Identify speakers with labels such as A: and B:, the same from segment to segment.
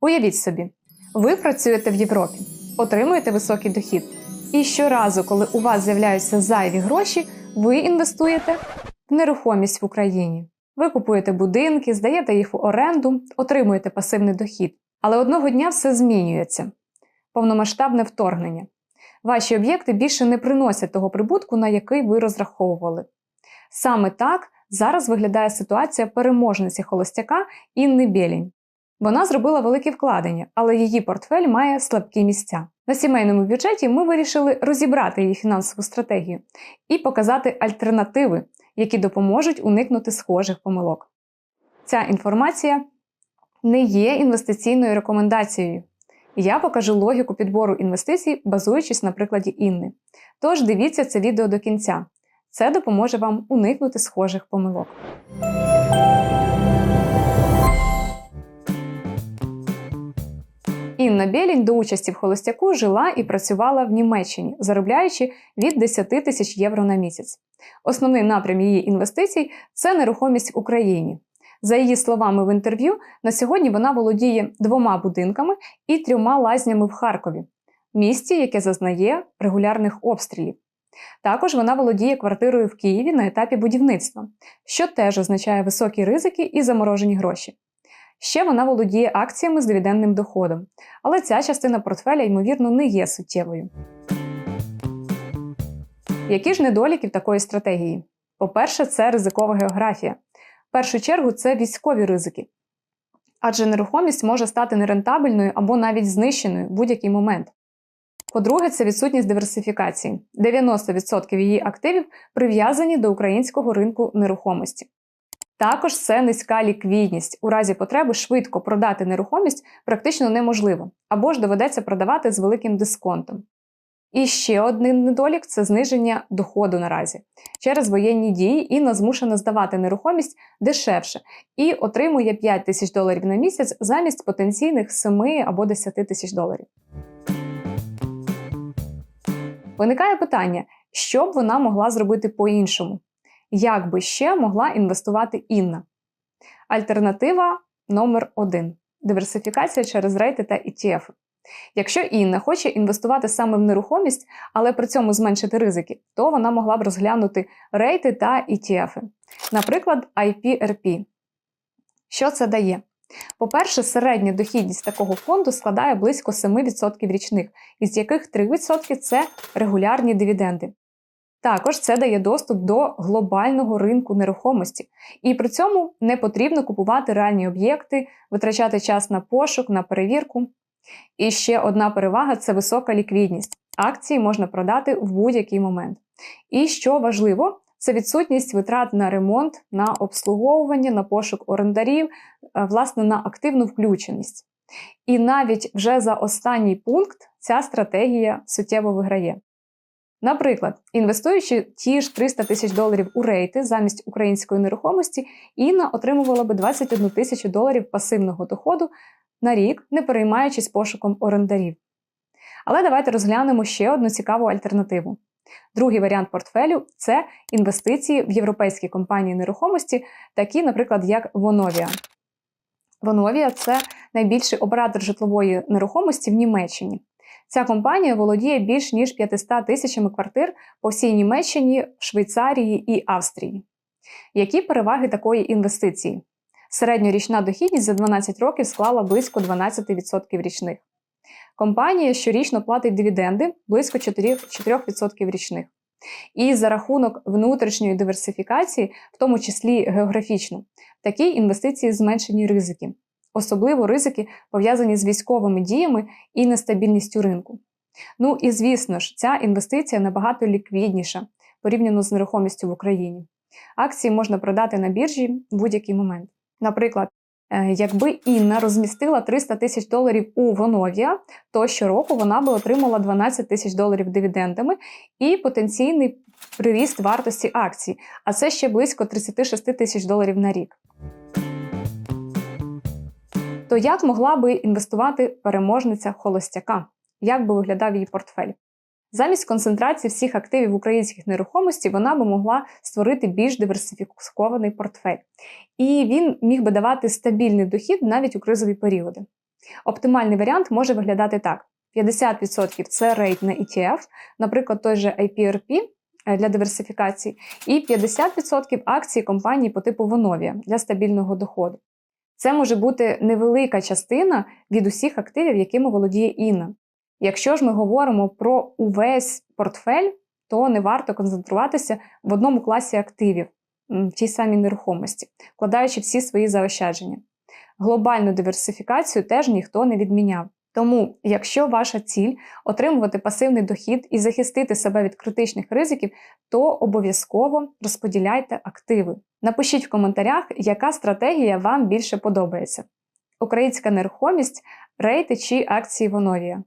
A: Уявіть собі, ви працюєте в Європі, отримуєте високий дохід. І щоразу, коли у вас з'являються зайві гроші, ви інвестуєте в нерухомість в Україні. Ви купуєте будинки, здаєте їх в оренду, отримуєте пасивний дохід. Але одного дня все змінюється повномасштабне вторгнення. Ваші об'єкти більше не приносять того прибутку, на який ви розраховували. Саме так зараз виглядає ситуація переможниці холостяка Інни Бєлінь. Вона зробила великі вкладення, але її портфель має слабкі місця. На сімейному бюджеті ми вирішили розібрати її фінансову стратегію і показати альтернативи, які допоможуть уникнути схожих помилок. Ця інформація не є інвестиційною рекомендацією. Я покажу логіку підбору інвестицій, базуючись на прикладі Інни. Тож дивіться це відео до кінця. Це допоможе вам уникнути схожих помилок. Інна Бєлінь до участі в холостяку жила і працювала в Німеччині, заробляючи від 10 тисяч євро на місяць. Основний напрям її інвестицій це нерухомість в Україні. За її словами в інтерв'ю, на сьогодні вона володіє двома будинками і трьома лазнями в Харкові, місті, яке зазнає регулярних обстрілів. Також вона володіє квартирою в Києві на етапі будівництва, що теж означає високі ризики і заморожені гроші. Ще вона володіє акціями з дивідендним доходом, але ця частина портфеля, ймовірно, не є суттєвою. Які ж недоліки в такої стратегії? По-перше, це ризикова географія. В першу чергу це військові ризики. Адже нерухомість може стати нерентабельною або навіть знищеною в будь-який момент. По-друге, це відсутність диверсифікації. 90% її активів прив'язані до українського ринку нерухомості. Також це низька ліквідність. У разі потреби швидко продати нерухомість практично неможливо, або ж доведеться продавати з великим дисконтом. І ще один недолік це зниження доходу наразі. Через воєнні дії Інна змушена здавати нерухомість дешевше і отримує 5 тисяч доларів на місяць замість потенційних 7 або 10 тисяч доларів. Виникає питання, що б вона могла зробити по-іншому? Як би ще могла інвестувати Інна? Альтернатива номер 1 диверсифікація через рейти та ETF. Якщо Інна хоче інвестувати саме в нерухомість, але при цьому зменшити ризики, то вона могла б розглянути рейти та ETF. Наприклад, IPRP. Що це дає? По-перше, середня дохідність такого фонду складає близько 7% річних, із яких 3% це регулярні дивіденди. Також це дає доступ до глобального ринку нерухомості, і при цьому не потрібно купувати реальні об'єкти, витрачати час на пошук, на перевірку. І ще одна перевага це висока ліквідність. Акції можна продати в будь-який момент. І що важливо, це відсутність витрат на ремонт, на обслуговування, на пошук орендарів, е, власне, на активну включеність. І навіть вже за останній пункт ця стратегія суттєво виграє. Наприклад, інвестуючи ті ж 300 тисяч доларів у рейти замість української нерухомості, Інна отримувала би 21 тисячу доларів пасивного доходу на рік, не переймаючись пошуком орендарів. Але давайте розглянемо ще одну цікаву альтернативу. Другий варіант портфелю це інвестиції в європейські компанії нерухомості, такі, наприклад, як Vonovia. Vonovia – це найбільший оператор житлової нерухомості в Німеччині. Ця компанія володіє більш ніж 500 тисячами квартир по всій Німеччині, Швейцарії і Австрії. Які переваги такої інвестиції? Середньорічна дохідність за 12 років склала близько 12% річних. Компанія щорічно платить дивіденди близько 4% річних. І за рахунок внутрішньої диверсифікації, в тому числі географічно, такі інвестиції зменшені ризики, особливо ризики пов'язані з військовими діями і нестабільністю ринку. Ну і звісно ж, ця інвестиція набагато ліквідніша порівняно з нерухомістю в Україні. Акції можна продати на біржі в будь-який момент. Наприклад, е, якби Інна розмістила 300 тисяч доларів у Vonovia, то щороку вона би отримала 12 тисяч доларів дивідендами і потенційний приріст вартості акцій, а це ще близько 36 тисяч доларів на рік. То як могла би інвестувати переможниця холостяка? Як би виглядав її портфель? Замість концентрації всіх активів українських нерухомості вона би могла створити більш диверсифікований портфель. І він міг би давати стабільний дохід навіть у кризові періоди. Оптимальний варіант може виглядати так: 50% це рейд на ETF, наприклад, той же IPRP е, для диверсифікації, і 50% акцій компаній по типу Vonovia для стабільного доходу. Це може бути невелика частина від усіх активів, якими володіє Інна. Якщо ж ми говоримо про увесь портфель, то не варто концентруватися в одному класі активів, в тій самій нерухомості, вкладаючи всі свої заощадження. Глобальну диверсифікацію теж ніхто не відміняв. Тому, якщо ваша ціль отримувати пасивний дохід і захистити себе від критичних ризиків, то обов'язково розподіляйте активи. Напишіть в коментарях, яка стратегія вам більше подобається: українська нерухомість, рейти чи акції Vonovia.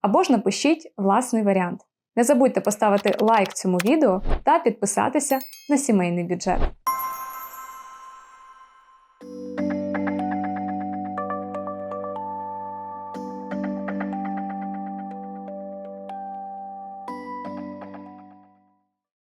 A: Або ж напишіть власний варіант. Не забудьте поставити лайк цьому відео та підписатися на сімейний бюджет.